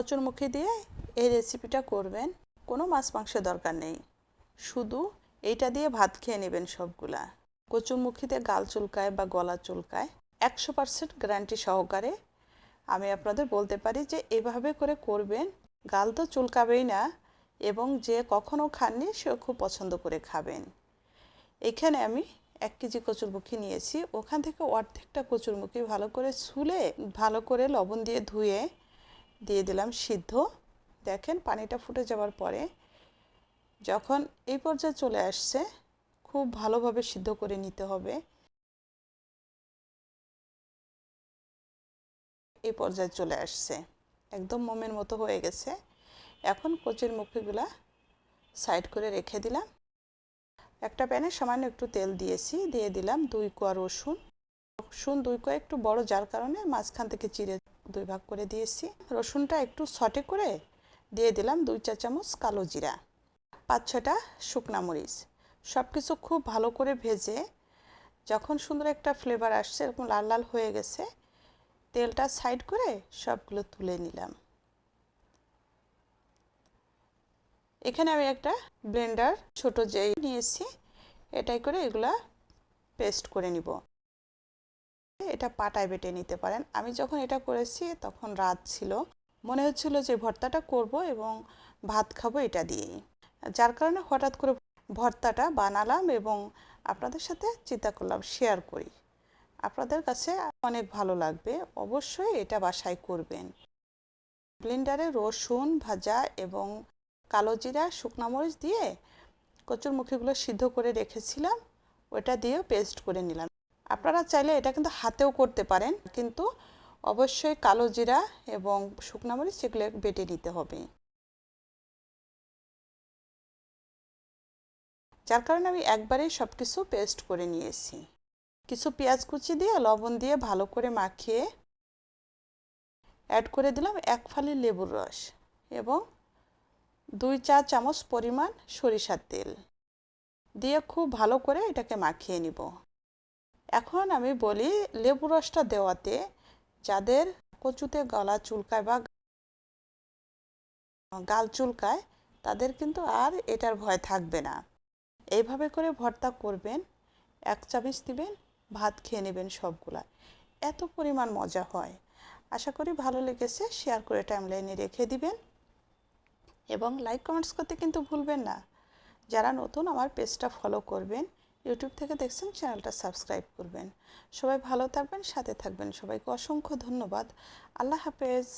কচুরমুখী দিয়ে এই রেসিপিটা করবেন, কোনো মাছ মাংসের দরকার নেই। শুধু এইটা দিয়ে ভাত খেয়ে নেবেন সবগুলা। কচুরমুখীতে গাল চুলকায় বা গলা চুলকায়, একশো পার্সেন্ট গ্যারান্টি সহকারে আমি আপনাদের বলতে পারি যে এভাবে করে করবেন, গাল তো চুলকাবেই না এবং যে কখনও খাননি সেও খুব পছন্দ করে খাবেন। এখানে আমি এক কেজি কচুরমুখী নিয়েছি, ওখান থেকে অর্ধেকটা কচুরমুখী ভালো করে ছুলে ভালো করে লবণ দিয়ে ধুয়ে দিয়ে দিলাম সিদ্ধ। দেখেন পানিটা ফুটে যাওয়ার পরে যখন এই পর্যায়ে চলে আসছে, খুব ভালোভাবে সিদ্ধ করে নিতে হবে। এই পর্যায়ে চলে আসছে। একদম মোমের মতো হয়ে গেছে। এখন কচুর মুখিগুলা সাইড করে রেখে দিলাম। একটা প্যানে সামান্য একটু তেল দিয়েছি, দিয়ে দিলাম দুই কোয়া রসুন। রসুন দুই কোয়া একটু বড় যার কারণে মাঝখান থেকে চিড়ে দুই ভাগ করে দিয়েছি। রসুনটা একটু সটে করে দিয়ে দিলাম দুই চা চামচ কালো জিরা, পাঁচ ছটা শুকনা মরিচ। সব কিছু খুব ভালো করে ভেজে যখন সুন্দর একটা ফ্লেভার আসছে, এরকম লাল লাল হয়ে গেছে, তেলটা সাইড করে সবগুলো তুলে নিলাম। এখানে আমি একটা ব্লেন্ডার ছোট যেই নিয়েছি, এটাই করে এগুলা পেস্ট করে নিব। এটা পাটায় বেটে নিতে পারেন। আমি যখন এটা করেছি, তখন রাত ছিল। মনে হচ্ছিল যে ভর্তাটা করব এবং ভাত খাব এটা দিয়েই। যার কারণে হঠাৎ করে ভর্তাটা বানালাম এবং আপনাদের সাথে চিন্তা করলাম শেয়ার করি। আপনাদের কাছে অনেক ভালো লাগবে। অবশ্যই এটা বাসায় করবেন। ব্লেন্ডারে রসুন ভাজা এবং কালো জিরা, শুকনো মরিচ দিয়ে কচুরমুখীগুলো সিদ্ধ করে রেখেছিলাম। ওটা দিয়েও পেস্ট করে নিলাম। আপনারা চাইলে এটা কিন্তু হাতেও করতে পারেন, কিন্তু অবশ্যই কালো জিরা এবং শুকনো মরিচ সেগুলো বেটে নিতে হবে। যার কারণে আমি একবারেই সব কিছু পেস্ট করে নিয়েছি। কিছু পেঁয়াজ কুচি দিয়ে লবণ দিয়ে ভালো করে মাখিয়ে অ্যাড করে দিলাম এক ফালি লেবুর রস এবং দুই চা চামচ পরিমাণ সরিষার তেল। দিয়ে খুব ভালো করে এটাকে মাখিয়ে নিব। এখন আমি বলি লেবু রসটা দেওয়াতে যাদের কচুতে গলা চুলকায় বা গাল চুলকায়, তাদের কিন্তু আর এটার ভয় থাকবে না। এইভাবে করে ভর্তা করবেন, এক চামচ দিবেন, ভাত খেয়ে নেবেন সবগুলা। এত পরিমাণ মজা হয়। আশা করি ভালো লেগেছে, শেয়ার করে টাইমলাইনে রেখে দিবেন। এবং লাইক কমেন্টস করতে কিন্তু ভুলবেন না। যারা নতুন আমার পেজটা ফলো করবেন ইউটিউব থেকে দেখছেন, চ্যানেলটা সাবস্ক্রাইব করবেন। সবাই ভালো থাকবেন, সাথে থাকবেন। সবাইকে অসংখ্য ধন্যবাদ। আল্লাহ হাফেজ।